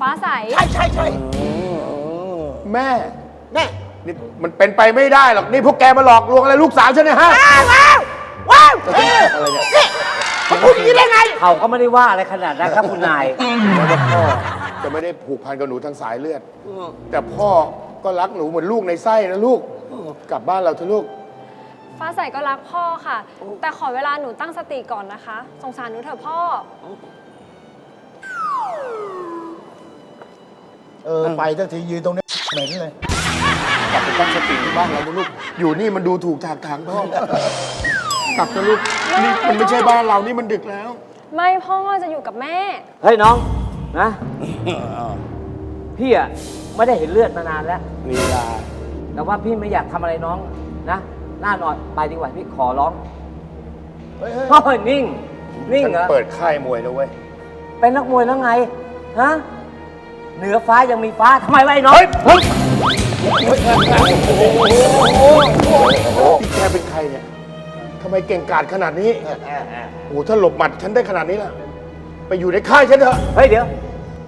ฟ้าใส ใช่ใช่ใช่แม่ แม่นี่มันเป็นไปไม่ได้หรอก นี่พวกแกมาหลอกลวงอะไรลูกสาวฉันเนี่ยฮะ ว้าวว้าวว้าวนี่นี่เขาพูดอย่างนี้ได้ไง เขาก็ไม่ได้ว่าอะไรขนาดนั้นครับคุณนายว่าพ่อจะไม่ได้ผูกพันกับหนูทางสายเลือด แต่พ่อก็รักหนูเหมือนลูกในไส้นะลูก กลับบ้านเราเถอะลูก ฟ้าใสก็รักพ่อค่ะ แต่ขอเวลาหนูตั้งสติก่อนนะคะ สงสารหนูเถอะพ่อ เออไปทักทียืนตรงนี้เหม็นเลยกลับไปตั้งสติที่บ้านเรานะลูก อยู่นี่มันดูถูกถากถางพ่อกลับเถอะลูกนี่มันไม่ใช่บ้านเรานี่มันดึกแล้ว ไม่พ่อจะอยู่กับแม่ เฮ้ยน้องนะ พี่อะไม่ได้เห็นเลือดมานานแล้วลีลาแต่ว่าพี่ไม่อยากทำอะไรน้องนะ หน้าหน่อยไปดีกว่าพี่ขอร้องเฮ้ยเฮ้ยเฮ้ยนิ่ง นิ่งฉันเหรอเปิดค่ายมวยนะเว้ย เป็นนักมวยแล้วไง ฮะ เหนือฟ้ายังมีฟ้าทำไมวะไอ้น้องเฮ้ยเฮ้ยพี่แกเป็นใครเนี่ยทำไมเก่งกาจขนาดนี้โอ้โหถ้าหลบหมัดฉันได้ขนาดนี้ล่ะ ไปอยู่ในค่ายฉันเถอะ เฮ้ยเดี๋ยว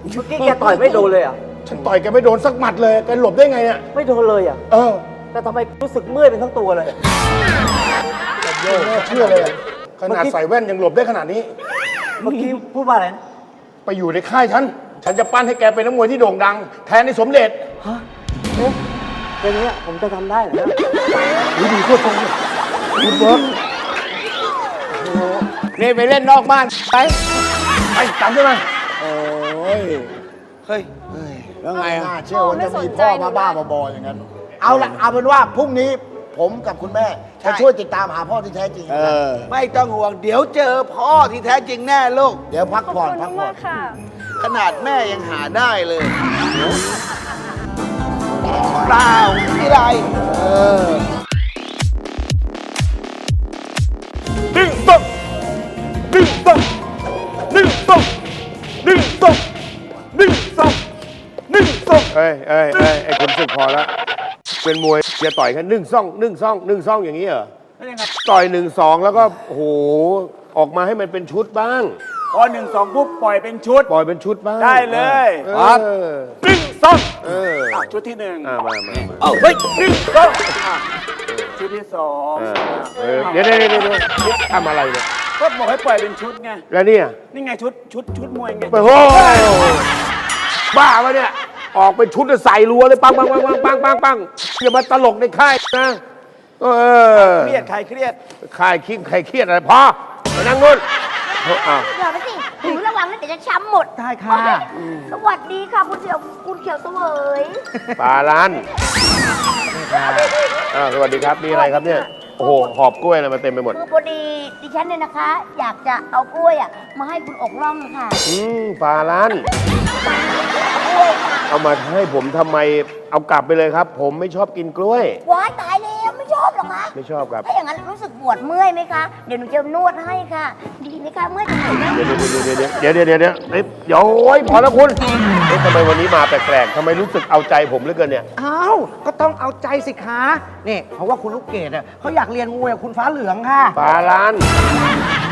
เมื่อกี้แกต่อยไม่โดนเลยเหรอะ ฉันต่อยแกไม่โดนสักหมัดเลย แกหลบได้ไงเนี่ย ไม่โดนเลยอะ เออแต่ทำไมรู้สึกเมื่อยเป็นทั้งตัวเลยโย่เชื่อเลยอะขนาดใส่แว่นยังหลบได้ขนาดนี้ เมื่อกี้พูดว่าอะไรนะ ไปอยู่ในค่ายฉัน ฉันจะปั้นให้แกเป็นนักมวยที่โด่งดัง แทนในสมเด็จฮะเอ๊ะอย่างเงี้ยผมจะทำได้เหรอเนี่ยดูดีทั่วทรงเลยคุณเบิร์กนี่ไปเล่นนอกบ้านไปไปจำได้ไหมโอ้ยเฮ้ยแล้วไงพ่อะอเชื่อว่าจะมีไม่สนใจพ่อหนูมาละบ้าๆบอๆอย่างนั้น เอาละเอาเป็นว่าพรุ่งนี้ผมกับคุณแม่จะช่วยติดตามหาพ่อที่แท้จริงนะครับไม่ต้องห่วง เดี๋ยวเจอพ่อที่แท้จริงแน่ลูก เดี๋ยวพักขอบผ่อนคุณพักผ่อมานกๆค่ะ ขนาดแม่ยังหาได้เลยเปล่าไม่มีไรหนึ่งสองหนึ่งสองหนึ่งสองหนึ่งสองหนึ่งสองหนึ่งสองเอ้ยเอ้ยเอ้ยไอ้คุณศึกพอแล้วเป็นมวยจะต่อยแค่หนึ่งซ่องหนึ่งซ่องหนึ่งซ่องอย่างนี้เหรอต่อยหนึ่งสองแล้วก็โอ้โหออกมาให้มันเป็นชุดบ้าง พอหนึ่งสองปุ๊บปล่อยเป็นชุด ปล่อยเป็นชุดบ้างได้เลยเออครับหนึ่งซ่องเอออะชุดที่หนึ่งอ่ามามามาเอาเฮ้ยหนึ่งสองอะชุดที่สองอ่าเออเดี๋ยวเดี๋ยวเดี๋ยวเดี๋ยวนี่ทำอะไรเนี่ยก็บอกให้ปล่อยเป็นชุดไง แล้วเนี่ยนี่ไงชุดชุดชุดมวยไง โอ้โหบ้าปะเนี่ย ออกเป็นชุดแล้วใส่รัวเลยปังปังปังปังปังปังปังอย่ามาตลกในค่ายนะเออเครียดใครเครียดค่ายคิงใครเครียดอะไรพอไปนั่งนู่นเอาอ้าวอย่าไปสิหนูระวังนะเดี๋ยวจะช้ำหมดได้ค่ะสวัสดีค่ะ คุณเขียวคุณเขียวเสวยปลาล้านอ้าวสวัสดีครับมีอะไรครับเนี่ยโอ้โหหอบกล้วยอะไรมาเต็มไปหมดคือพอดีดิฉันเนี่ยนะคะ อยากจะเอากล้วยอะมาให้คุณอกร่องค่ะอืมปลาล้านกล้วยค่ะเอามาให้ผมทำไมเอากลับไปเลยครับ ผมไม่ชอบกินกล้วยว้ายตายแล้วไม่ ชอบหรอคะไม่ชอบครับ ถ้าอย่างนั้นรู้สึกปวดเมื่อยไหมคะ เดี๋ยวหนูจะนวดให้ค่ะ ดีไหมคะเมื่อยตรงไหนนะเดี๋ยวเดี๋ยวเดี๋ยวเดี๋ยวเดี๋ยวเดี๋ยวเดี๋ยวเฮ้ยเดี๋ยวโอ้ยพอแล้วคุณเฮ้ยทำไมวันนี้มาแปลกๆทำไมรู้สึกเอาใจผมเหลือเกินเนี่ย อ้าว ก็ต้องเอาใจสิคะนี่เพราะว่าคุณลูกเกดเนี่ยเขาอยากเรียนมวยกับคุณฟ้าเหลืองค่ะปลาล้าน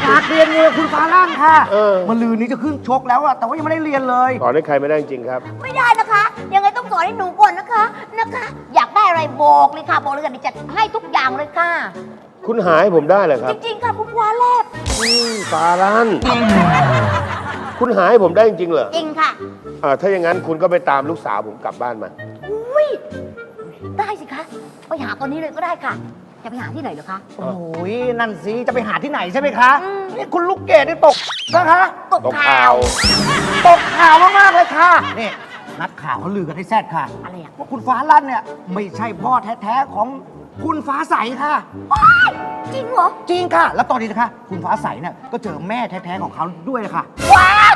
อยากเรียนมวยกับคุณฟ้าล่างค่ะเออมันลืนนี้จะขึ้นชกแล้วอะแต่ว่ายังไม่ได้เรียนเลย สอนให้ใครไม่ได้จริงๆครับ ไม่ได้นะคะยังไงต้อง สอนให้หนูก่อนนะคะนะคะ อยากได้อะไรบอกเลยค่ะบอกเลยค่ะดิจะให้ทุกอย่างเลยค่ะ คุณหาให้ผมได้เหรอครัจบริงๆค่ะคุณฟ้าแลบปลาล้านคุณหาให้ผมได้จริงๆเหรอจริงค่ะ อ่าถ้าอย่างนั้นคุณก็ไปตามลูกสาวผมกลับบ้านมา อุ้ยได้สิคะ ไปหาตอนนี้เลยก็ได้ค่ะ จะไปหาที่ไหนเหรอคะ โอ้ยนั่นสิจะไปหาที่ไหนใช่ไหมคะอืม นี่คุณลูกเกดนี่ตกนะคะตกตกข่าข่าว ว ตกข่าวมากๆเลยค่ะนี่ นักข่าวเขาลือกันให้แซดค่ะอะไรอะว่าคุณฟ้าลั่นเนี่ยไม่ใช่พ่อแท้ๆของคุณฟ้าใสค่ะ ว้ายจริงเหรอจริงค่ะ แล้วตอนนี้นะคะ คุณฟ้าใสเนี่ยก็เจอแม่แท้ๆของเขาด้วยเลยค่ะ ว้าย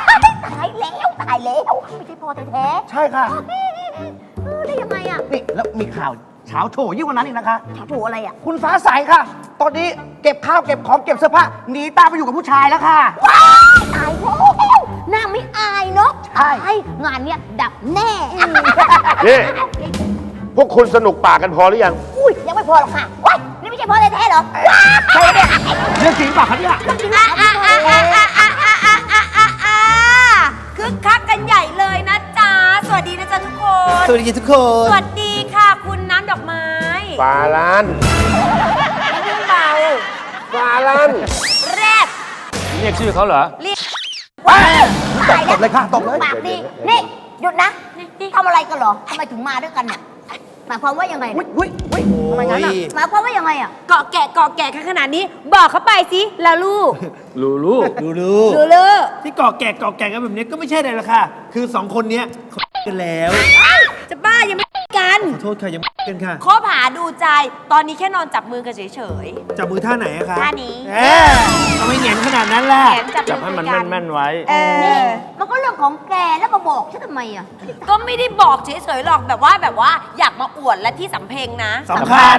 ตายแล้วตายแล้วไม่ใช่พ่อแท้ใช่ค่ะ ๆเออได้ยังไงอะนี่แล้วมีข่าวเช้าโชว์ยิ่งกว่านั้นอีกนะคะถามถูกอะไรอะคุณฟ้าใสค่ะ ตอนนี้เก็บข้าวเก็บของเก็บเสื้อผ้าหนีตามไปอยู่กับผู้ชายแล้วค่ะ ว้ายตายแล้ว นางไม่อายเนาะใช่ไอ้งานเนี้ยดับแน่ นี่พวกคุณสนุกปากกันพอหรือยัง อุ้ยยังไม่พอหรอกค่ะว้ายนี่ไม่ใช่พ่อแท้ๆเหรอว้ายใช่เนี่ยเรื่องจริงเปล่ะคะเนี่ยจริงๆอะอะอะอะอะอะอะอะอะอะอะคึกคักกันใหญ่เลยนะจ๊ะ สวัสดีนะจ๊ะทุกคน สวัสดีทุกคนสวัสดีค่ะคุณน้ำดอกไม้ฟาลันไม่เบาฟาลันแรกเรียกชื่อเขาเหรอ เรียก ว้ายตายตบเลยค่ะตบเลยปากดีนี่หยุดนะทำอะไรกันเหรอทำไมถึงมาด้วยกันเนี่ยหมายความว่ายังไงอุ้ยอุ้ยอุ้ยทำไมงั้นอะหมายความว่ายังไงอะเกาะแกะเกาะแกะกันขนาดนี้ บอกเขาไปสิลาลูกลูลูดูดูลูลูที่เกาะแก่เกาะแก่กันแบบนี้ก็ไม่ใช่อะไรหรอกค่ะ คือสองคนเนี้ยเขากันแล้ว จะบ้ายังไม่กันขอโทษค่ะยังกันค่ะคบหาดูใจตอนนี้แค่นอนจับมือกันเฉยจับมือท่าไหนอะคะท่านี้ นขนาดนั้นๆล่ะแขนจับจับมืให้อมันกันแม่นๆไว้ เออมันก็เรื่องของแกแล้วมาบอกฉันทำไมอะ ก็ไม่ได้บอกเฉยๆหรอกแบบว่าแบบว่าอยากมาอวดและที่สำเพ็งนะสำคัญ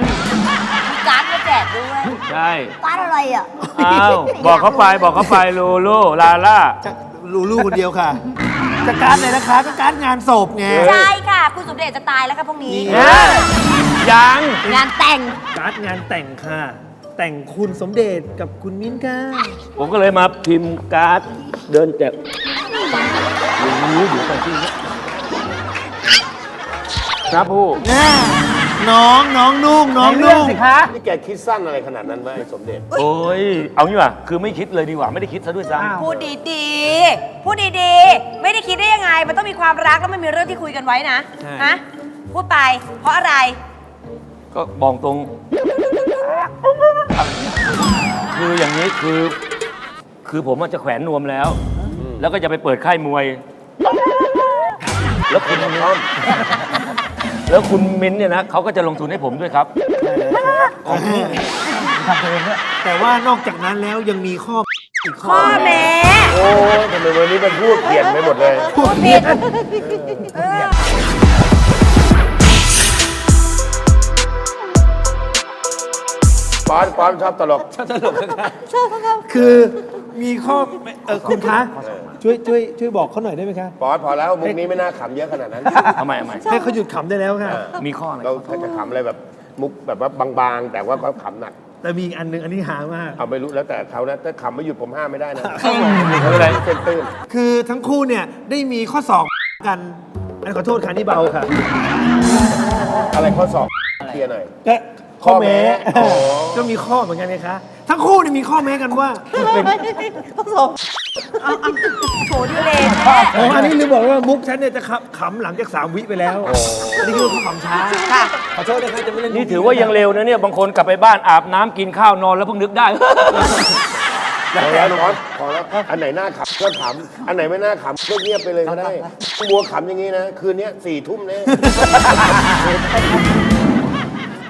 มีการ์ดมาแจกด้วย ใช่ การ์ดอะไรอะอ้าว บอกเขาไปบอกเขาไปลูลูลาล่า จะลูลูคนเดียวค่ะ จะการดเลยนะคะ ก็การดงานศพไง ใช่ค่ะ คุณสมเด็จจะตายแล้วค่ะพวกนี้นี่เอ๊ะยัง งานแต่ง การดงานแต่งค่ะ แต่งคุณสมเด็จกับคุณมิ้นท์ค่ะผมก็เลยมาพิมพ์การ์ดเดินแจกอย่างนี้อยู่ตรงที่นี้ครับผู้น้องน้องนุ่งน้องในเรื่อนุ่งงสิคะนี่แกคิดสั้นอะไรขนาดนั้นไหมไอ้สมเด็จ โอ้ย เอางี้ว่ะคือไม่คิดเลยดีกว่าไม่ได้คิดซะด้วยซ้อ้าวพูดดีๆ พูดดีๆ ไม่ได้คิดได้ยังไง มันต้องมีความรักแล้วมันมีเรื่องที่คุยกันไว้นะใช่ฮะพูดไป เพราะอะไรำก็บอกตรง คืออย่างนี้คือ คือผมอะจะแขวนนวมแล้ว แล้วก็จะไปเปิดค่ายมวย แล้วคุณมิ้นแล้วคุณมิ้นท์เนี่ยนะเขาก็จะลงทุนให้ผมด้วยครับแต่ว่านอกจากนั้นแล้วยังมีข้ออีกข้อข้อแม้โอ้ยทำไมวันนี้มันพูดเปลี่ยนไปหมดเลย พูดผิด เออปอนปอนชอบตลกคือมีข้อเออคุณคะช่วยช่วยช่วยบอกเขาหน่อยได้ไหมคะปอนพอแล้วมุกนี้ไม่น่าขำเยอะขนาดนั้นทำไมทำไมให้เขาหยุดขำได้แล้วค่ะมีข้ออะไรเราถ้าจะขำอะไรแบบมุกแบบว่าบางๆ แต่ว่าเขาขำหนักแต่มีอีกอันหนึงอันนี้หามากเอาไม่รู้แล้วแต่เขานะถ้าขำไม่หยุดผมห้ามไม่ได้นะไม่เป็นไรเส้นตื้นคือทั้งคู่เนี่ยได้มีข้อสอบกันอันขอโทษค่ะนี่เบาค่ะ อะไรข้อสอบเคลียร์หน่อยก็ ข้อแม้ข้อแม้อ๋อก็มีข้อเหมือนกันไงคะ ทั้งคู่เนี่ยมีข้อแม้กันว่าเป็นโถดิเลนแม่อ๋ออันนี้ลืมบอกว่ามุกฉันเนี่ยจะขำขำหลังจากสามวิไปแล้วอันนี้คือขำช้าค่ะขอโทษนะครับจะไม่เล่นนี่ถือว่ายังเร็วนะเนี่ยบางคนกลับไปบ้านอาบน้ำกินข้าวนอนแล้วเพิ่งนึกได้พอแล้วพอพอแล้วอันไหนน่าขำก็ขำอันไหนไม่น่าขำก็เงียบไปเลยก็ได้มัวขำอย่างนี้นะ คืนนี้สี่ทุ่มแน่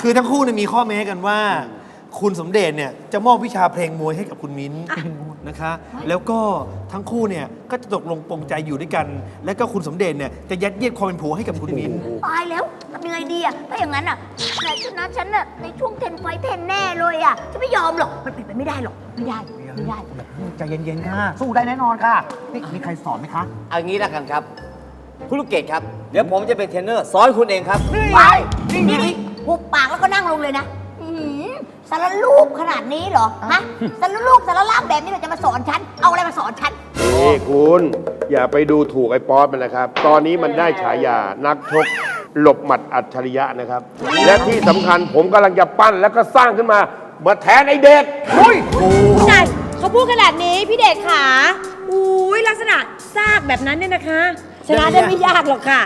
คือทั้งคู่เนี่ยมีข้อแม้กันว่า คุณสมเด็จเนี่ยจะมอบวิชาเพลงมวยให้กับคุณมิ้นท์นะคะ แล้วก็ทั้งคู่เนี่ยก็จะตกลงปรงใจอยู่ด้วยกัน แล้วก็คุณสมเด็จเนี่ยจะยัดเยียดความเป็นผัวให้กับคุณมิ้นท์ตายแล้วทำยังไงดีอะถ้าอย่างนั้นอะแต่ชนะฉันอะในช่วงเทนไฟท์เทนแน่เลยอะจะไม่ยอมหรอกมันเป็นไปไม่ได้หรอกไม่ได้ไม่ได้ ใจเย็นๆค่ะ สู้ได้แน่นอนค่ะนี่มีใครสอนไหมคะ เอางี้แล้วกันครับ คุณลูกเกดครับ เดี๋ยวผมจะเป็นเทรนเนอร์สอนคุณเองครับไปนี่นี่ หุบปากแล้วก็นั่งลงเลยนะอื้อหือสารลูกขนาดนี้เหรอฮะสารลูกสารล่างแบบนี้เราจะมาสอนฉันเอาอะไรมาสอนฉันนี่คุณอย่าไปดูถูกไอ้ป๊อปมันนะครับ ตอนนี้มันได้ฉายานักชกหลบหมัดอัจฉริยะนะครับ และที่สำคัญผมกำลังจะปั้นแล้วก็สร้างขึ้นมามาแทนไอ้เด็กใช่เขาพูดขนาดนี้พี่เดชขาอุ้ยลักษณะซากแบบนั้นเนี่ยนะคะ ชนะได้ไม่ยากหรอกค่ะ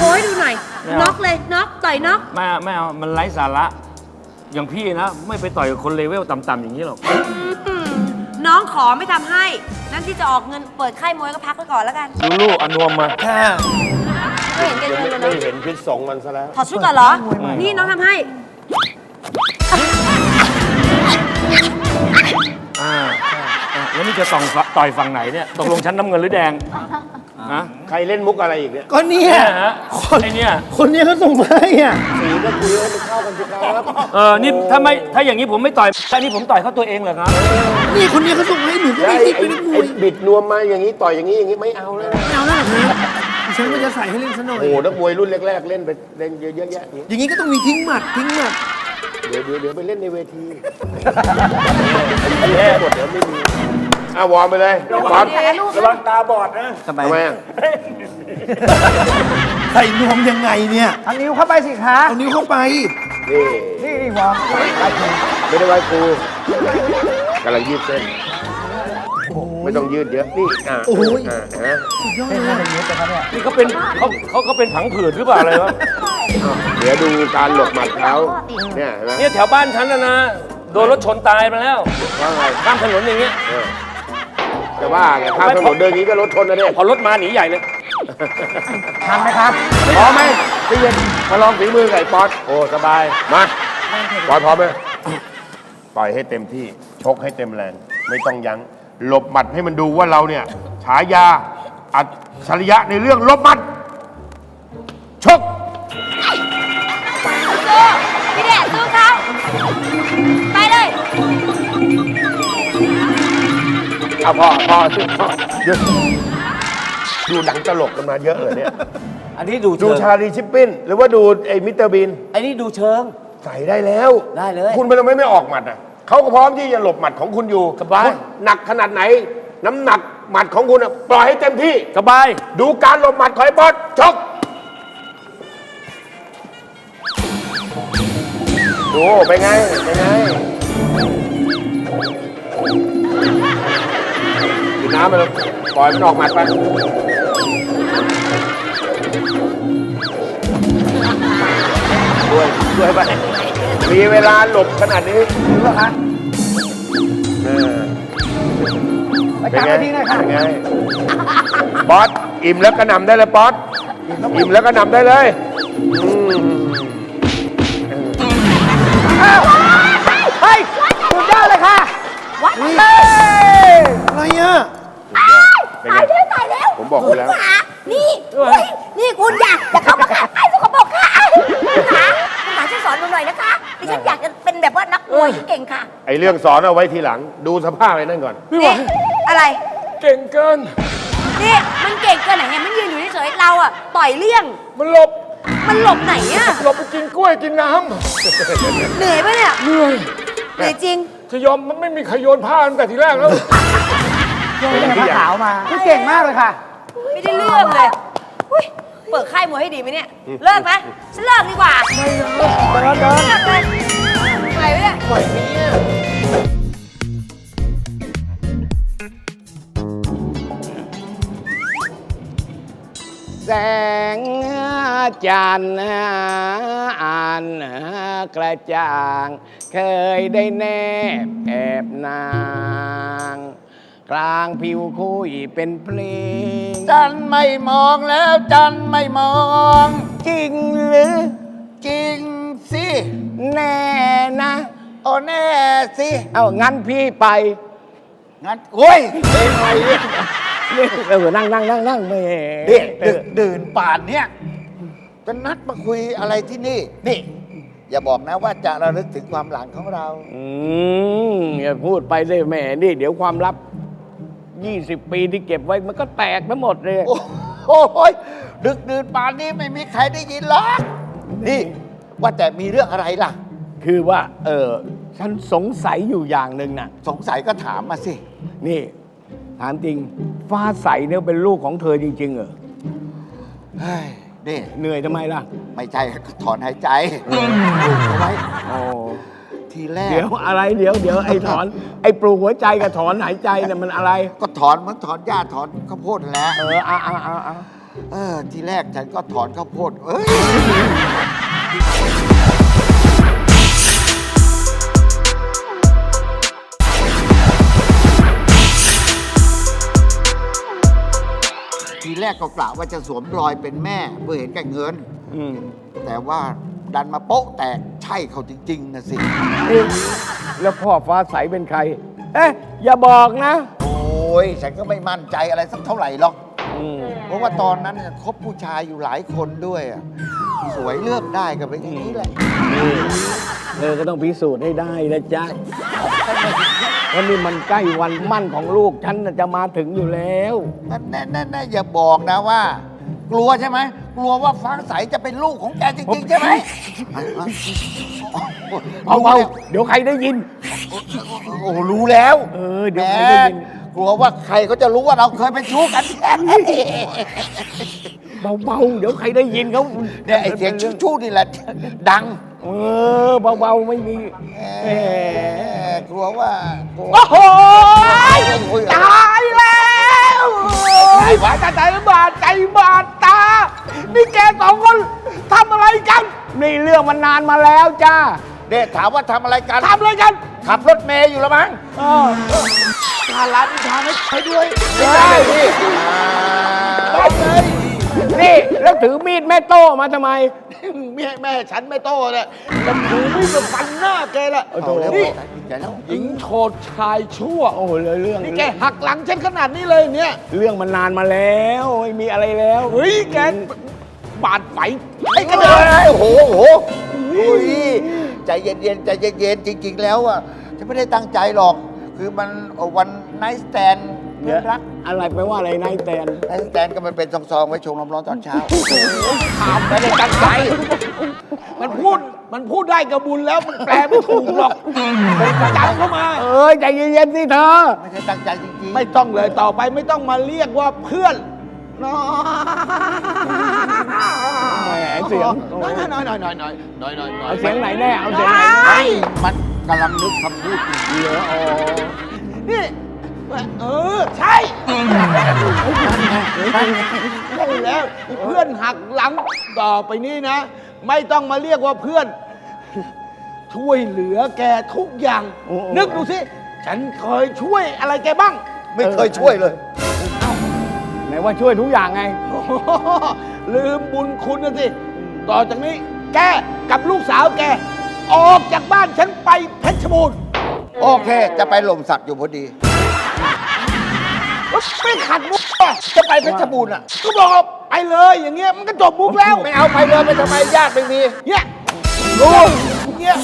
โอ้ยดูหน่อยน็อกเลยน็อกต่อยน็อกไม่ไม่เอา มันไร้สาระ อย่างพี่นะ ไม่ไปต่อยกับคนเลเวลต่ำๆอย่างนี้หรอก น้องขอไม่ทำให้นั่นที่จะออกเงินเปิดค่ายมวยก็พักไว้ก่อนแล้วกันลูลูอนวมมาแค่ไม่เห็นกันเลยนะไม่เห็นพิษสองมันซะแล้ว ถอดชุดก่อนเหรอ นี่น้องทำให้แล้วนี่จะส่องต่อยฝั่งไหนเนี่ย ตกลงชั้นน้ำเงินหรือแดง ฮะใครเล่นมุกอะไรอีกเนี่ยก็เนี่ยเนี่ยฮะไอเนี่ยคนเนี้ยเขาส่งมาให้อะสีก็คุยให้มันเข้ากันสิครับเออนี่ถ้าไม่ถ้าอย่างนี้ผมไม่ต่อยแต่นี่ผมต่อยเขาตัวเองเหรอครับนี่คนเนี้ยเขาส่งมาให้หนูก็ไอ้มีสิทธิ์ไอ้เป็นนักมไอ้วยบิดนวมมาอย่างนี้ต่อยอย่างนี้อย่างนี้ไม่เอาแล้วนะไม่เอาแล้วเหรอครับดิฉันก็จะใส่ให้เล่นซะหน่อย โอ้โหนักมวยรุ่นแรก ๆ เล่นไปเล่นเยอะแยะอย่างนี้อย่างนี้ก็ต้องมีทิ้งหมัดทิ้งหมัด เดี๋ยวเดี๋ยวเดี๋ยวไปเล่นในเวทีแย่หมดเดี๋ยวไม่มี อะวอร์มไปเลยบอลระวังตาบอดนะทำไมอะใส่นวมยังไงเนี่ย เอานิ้วเข้าไปสิคะเอานิ้วเข้าไป นี่นี่นี่วอร์มไม่ได้ไหว้ครูกำลังยืดเส้น ไม่ต้องยืดเยอะ นี่ อะโอ้ยอะนะยอดเลยอะนี่เขาเป็นเขาเขาเขาเป็นผังผืดหรือเปล่าอะไรวะเดี๋ยวดูการหลบหมัดเขาเนี่ยเห็นไหมเนี่ยแถวบ้านฉันนะนะ โดนรถชนตายมาแล้วว่าไง ข้ามถนนอย่างเงี้ย เออ จะว่าไงข้ามถนนเดินอย่างนี้ก็รถชนนะเนี่ยพอรถมาหนีใหญ่เลยทันไหมครับพร้อมไหมพี่เย็นมาลองฝีมือไก่ป๊อตโอ้สบายมาป๊อตพร้อมไหมต่อยให้เต็มที่ชกให้เต็มแรงไม่ต้องยั้งหลบหมัดให้มันดูว่าเราเนี่ยฉายาอัจฉริยะในเรื่องหลบหมัดชกสู้พี่เดชสู้เขา เอาพ่อพ่อช่วยพ่อเดี๋ยวดูหนังตลกกันมาเยอะเลยเนี่ย อันนี้ดูดูเชิงชาลีชิปปิ้น หรือว่าดูไอ้มิสเตอร์บีน อันนี้ดูเชิง ใส่ได้แล้ว ได้เลยคุณเป็นทำไมไม่ออกหมัดอะเขาก็พร้อมที่จะหลบหมัดของคุณอยู่สบาย คุณหนักขนาดไหน น้ำหนักหมัดของคุณอะปล่อยให้เต็มที่ สบาย ดูการหลบหมัดของไอ้บอสชกดูเป็นไงเป็นไง นน้ำไปเลยปล่อยมันออกหมัดไปด้วยด้วยไปมีเวลาหลบขนาดนี้หรือเปล่าคะเออไปเป็นกลางไงเวทีหน่อยค่ะเป็นไงบอสอิ่มแล้วก็นำได้เลยบอสอิ่มแล้วก็นำได้เลยอืมเฮ้ยสุดยอดเลยค่ะ วัดเลย อะไรอะ บอกคุณแล้ว ขานี่เฮ้ยนี่คุณอยากอย่าเข้ามาค่ะไอ้สกปรกค่ะคุณขาคุณขาช่วยสอนหนูหน่อยนะคะดิฉันอยากจะเป็นแบบว่านักมวยที่เก่งค่ะไอ้เรื่องสอนเอาไว้ทีหลัง ดูสภาพไอ้นั่นก่อนนี่อะไร เก่งเกิน นี่มันเก่งเกินไหนเนี่ยมันยืนอยู่เฉยๆเราอะต่อยเลี่ยง มันหลบ มันหลบไหนอะหลบไปกินกล้วยกินน้เหนื่อยปะเนี่ยเหนื่อยเหนื่อยจริงำจะยอมมันไม่มีใครโยนผ้าตั้งแต่ทีแรกแล้วโยนผ้าขาวมา คุณเก่งมากเลยค่ะ ไม่ได้เรื่องเลยอุ๊ยเปิดค่ายมวยให้ดีไหมเนี่ย เลิกไหมฉันเลิกดีกว่า ไม่เลิกเดินเดินเลิกเลยไหวไหมเนี่ยแสงจันทร์อ่านกระจ่าง เคยได้แนบแอบนาง กลางผิวคุยเป็นเพลง จันไม่มองแล้วจันไม่มอง จริงหรือ จริงสิ แน่นะ โอ้แน่สิ เอางั้นพี่ไป งั้นโอ้ยเป็นไงเนี่ยเออนั่งนั่งนั่งนั่งไม่นี่ดึกดื่นป่านเนี้ยจะนัดมาคุยอะไรที่นี่ นี่ อย่าบอกนะว่าจะระลึกถึงความหลังของเรา อืมอย่าพูดไปเลยแหม่นี่ เดี๋ยวความลับ 20 ปีที่เก็บไว้มันก็แตกไปหมดเลย โอ้โหยดึกดื่นป่านนี้ไม่มีใครได้ยินหรอกนี่ว่าแต่มีเรื่องอะไรล่ะ คือว่า เออฉันสงสัยอยู่อย่างหนึ่งน่ะ สงสัยก็ถามมาสิ นี่ ถามจริง ฟ้าใสเนี่ยเป็นลูกของเธอจริง ๆ เหรอ เฮ้ยนี่เหนื่อยทำไมล่ะ ไม่ใช่ก็ถอนหายใจเอาไว้ โอ้ ทีแรก เดี๋ยวอะไรเดี๋ยวเดี๋ยวไอ้ถอน ไอ้ปลูกหัวใจกับถอนหายใจเนี่ยมันอะไร ก็ถอนเหมันถอนหญ้าถอนข้าวโพดนั่นแหละเอออะอะอะอะเออ ทีแรกฉันก็ถอนข้าวโพดเอ้ยทีแรกก็กล่าวว่าจะสวมรอยเป็นแม่เพื่อเห็นแก่เงิน อืมแต่ว่า ดันมาโป๊ะแตกใช่เขาจริง ๆนะสิเอ๊ะแล้วพ่อฟ้าใสเป็นใคร เอ๊ะ อย่าบอกนะ โอ้ยฉันก็ไม่มั่นใจอะไรสักเท่าไหร่หรอกเพราะว่าตอนนั้นเนี่ยคบผู้ชายอยู่หลายคนด้วยอะสวยเลือกได้ก็เป็นอย่างนี้แหละเธอก็ต้องพิสูจน์ให้ได้นะจ๊ะเพราะนี่มันใกล้วันมั่นของลูกฉันน่ะจะมาถึงอยู่แล้ว นั่นแน่แน่แน่อย่าบอกนะว่า กลัวใช่ไหม กลัวว่าฟ้าใสจะเป็นลูกของแกจริงๆใช่ไหมเบาๆเดี๋ยวใครได้ยิน โอ้รู้แล้วเออเดี๋ยวแหใครได้ยินกลัวว่าใครเขาจะรู้ว่าเราเคยเป็นชู้กันเบาๆเดี๋ยวใครได้ยินเขาเนี่ยไอเสียงชู้ๆนี่แหละ ดัง เออเบาๆไม่มีแหมกลัวว่ากลัว โอ้โหโอ้ยตายแล้วไอ้หวานตาใจบาดใจบาดตา นี่แกสองคนทำอะไรกัน นี่เรื่องมันนานมาแล้วจ้าเด็กถามว่าทำอะไรกันทำอะไรกันขับรถเมย์อยู่แล้วมั้งทานร้านนิทานให้ไปด้วย ไม่ได้พี่ ไปเลย นี่แล้วถือมีดแม่โต้มาทำไม แม่แม่ฉันไม่โตเลยจะถือมีดมาฟันหน้าแกละเอาแล้ว นี่ใจแล้วหญิงโฉดชายชั่ว โอ้โหเลยเรื่อง นี่แกหักหลังฉันขนาดนี้เลยเนี่ย เรื่องมันนานมาแล้วไม่มีอะไรแล้วเฮ้ยแกบาดไฟไอ้ไอ้กกระระเดิเดินนโอ้โหโอ้โหอุ้ยใจเย็นๆใจเย็นๆจริง ๆ แล้วอะฉันไม่ได้ตั้งใจหรอก คือมันวันไนท์สแตน เพื่อนรักอะไรไปลว่าอะไรนายแตนไนท์สแตนก็มันเป็นซองๆไว้ชงน้ำร้อนตอนเช้าถามไม่ได้ตั้งใจ มันพูดมันพูดได้กับบุญแล้วมันแปลไม่ถูกหรอกไปจำเข้ามาเอ้ยใจเย็นๆสิเธอ ไม่ได้ตั้งใจจริงๆไม่ต้องเลยต่อไปไม่ต้องมาเรียกว่าเพื่อนน้อยแหมเสียงน้อยน้อยน้อยน้อยน้อยน้อยน้อยน้อยเอาเสียงไหนแน่เอาเสียงไหนแน่ไอ้มันกำลังนึกคำพูดอยู่เหรออ๋อนี่ เออ ใช่ใช่แล้วเพื่อนหักหลังต่อไปนี้นะ ไม่ต้องมาเรียกว่าเพื่อน ช่วยเหลือแกทุกอย่าง นึกดูสิ ฉันเคยช่วยอะไรแกบ้าง ไม่เคยช่วยเลยไหนว่าช่วยทุกอย่างไงโอ้โหลืมบุญคุณนะสิ ต่อจากนี้แกกับลูกสาวแก ออกจากบ้านฉันไปเพชรบูรณ์โอเค จะไปหล่มสักอยู่พอดี ไม่ขัดมุกอะจะไปเพชรบูรณ์อะ ก็บอกไปเลยอย่างเงี้ยมันก็จบมุกแล้วไม่เอาไปเลยไปทำไมญาติไม่มีเนี่ยดูเนี่ย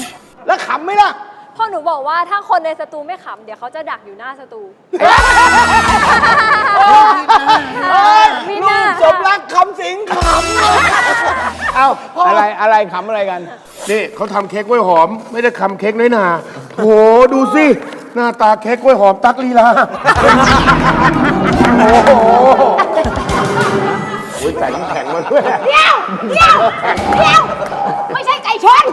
แล้วขำไหมล่ะ พ่อหนูบอกว่าถ้าคนในสตูไม่ขำ เดี๋ยวเขาจะดักอยู่หน้าสตูเอ้ยมีหลูน้า กสมรักคำสิงขำเอ้าอะไรอะไรขำอะไรกัน นี่เขาทำเค้กกล้วยหอม ไม่ได้ทำเค้กน้อยหนาโหดูสิ หน้าตาเค้กกล้วยหอมตักลีลา โอ้โหโอ้ยไก่มัแข็งมาด้วย เดี๋ยวเดี๋ยวเดี๋ยวไม่ใช่ไก่ชน